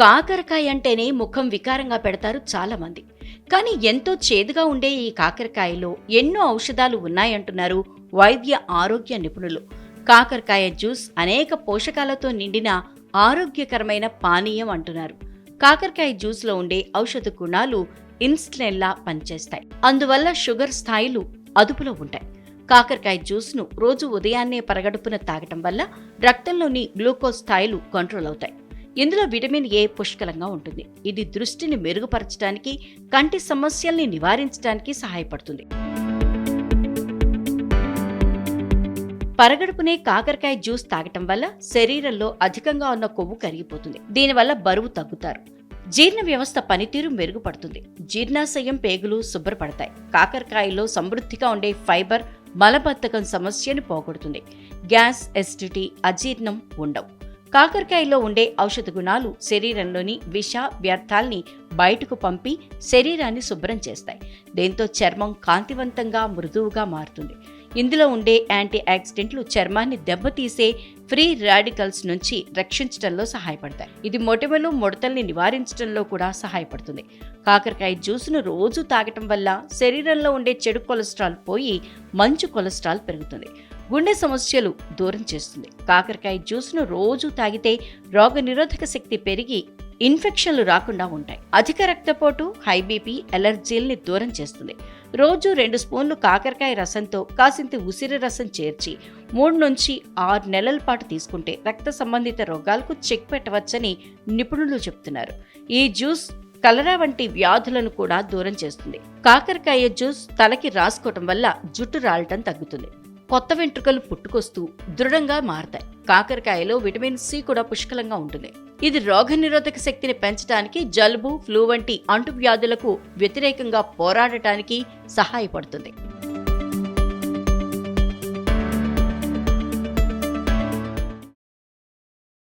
కాకరకాయ అంటేనే ముఖం వికారంగా పెడతారు చాలామంది. కానీ ఎంతో చేదుగా ఉండే ఈ కాకరకాయలో ఎన్నో ఔషధాలు ఉన్నాయంటున్నారు వైద్య ఆరోగ్య నిపుణులు. కాకరకాయ జ్యూస్ అనేక పోషకాలతో నిండిన ఆరోగ్యకరమైన పానీయం అంటున్నారు. కాకరకాయ జ్యూస్లో ఉండే ఔషధ గుణాలు ఇన్స్టెన్లా పనిచేస్తాయి. అందువల్ల షుగర్ స్థాయిలు అదుపులో ఉంటాయి. కాకరకాయ జ్యూస్ను రోజు ఉదయాన్నే పరగడుపున తాగటం వల్ల రక్తంలోని గ్లూకోజ్ స్థాయిలు కంట్రోల్ అవుతాయి. ఇందులో విటమిన్ ఏ పుష్కలంగా ఉంటుంది. ఇది దృష్టిని మెరుగుపరచడానికి కంటి సమస్యల్ని నివారించడానికి సహాయపడుతుంది. పరగడుపునే కాకరకాయ జ్యూస్ తాగటం వల్ల శరీరంలో అధికంగా ఉన్న కొవ్వు కరిగిపోతుంది. దీనివల్ల బరువు తగ్గుతారు. జీర్ణ వ్యవస్థ పనితీరు మెరుగుపడుతుంది. జీర్ణాశయం పేగులు శుభ్రపడతాయి. కాకరకాయలో సమృద్ధిగా ఉండే ఫైబర్ మలబద్ధకం సమస్యను పోగొడుతుంది. గ్యాస్ ఎసిడిటీ అజీర్ణం ఉండవు. కాకరకాయలో ఉండే ఔషధ గుణాలు శరీరంలోని విష వ్యర్థాల్ని బయటకు పంపి శరీరాన్ని శుభ్రం చేస్తాయి. దీంతో చర్మం కాంతివంతంగా మృదువుగా మారుతుంది. ఇందులో ఉండే యాంటీ ఆక్సిడెంట్లు చర్మాన్ని దెబ్బతీసే ఫ్రీ రాడికల్స్ నుంచి రక్షించడంలో సహాయపడతాయి. ఇది మొటిమలు ముడతల్ని నివారించడంలో కూడా సహాయపడుతుంది. కాకరకాయ జ్యూస్ను రోజు తాగటం వల్ల శరీరంలో ఉండే చెడు కొలెస్ట్రాల్ పోయి మంచి కొలెస్ట్రాల్ పెరుగుతుంది. గుండె సమస్యలు దూరం చేస్తుంది. కాకరకాయ జ్యూస్ను రోజు తాగితే రోగనిరోధక శక్తి పెరిగి ఇన్ఫెక్షన్లు రాకుండా ఉంటాయి. అధిక రక్తపోటు హై బీపీ ఎలర్జీల్ని దూరం చేస్తుంది. రోజు రెండు స్పూన్లు కాకరకాయ రసంతో కాసింత ఉసిరి రసం చేర్చి మూడు నుంచి ఆరు నెలల పాటు తీసుకుంటే రక్త సంబంధిత రోగాలకు చెక్ పెట్టవచ్చని నిపుణులు చెప్తున్నారు. ఈ జ్యూస్ కలరా వంటి వ్యాధులను కూడా దూరం చేస్తుంది. కాకరకాయ జ్యూస్ తలకి రాసుకోవటం వల్ల జుట్టు రాలటం తగ్గుతుంది. కొత్త వెంట్రుకలు పుట్టుకొస్తూ దృఢంగా మారతాయి. కాకరకాయలో విటమిన్ సి కూడా పుష్కలంగా ఉంటుంది. ఇది రోగనిరోధక శక్తిని పెంచడానికి జలుబు ఫ్లూ వంటి అంటువ్యాధులకు వ్యతిరేకంగా పోరాడటానికి సహాయపడుతుంది.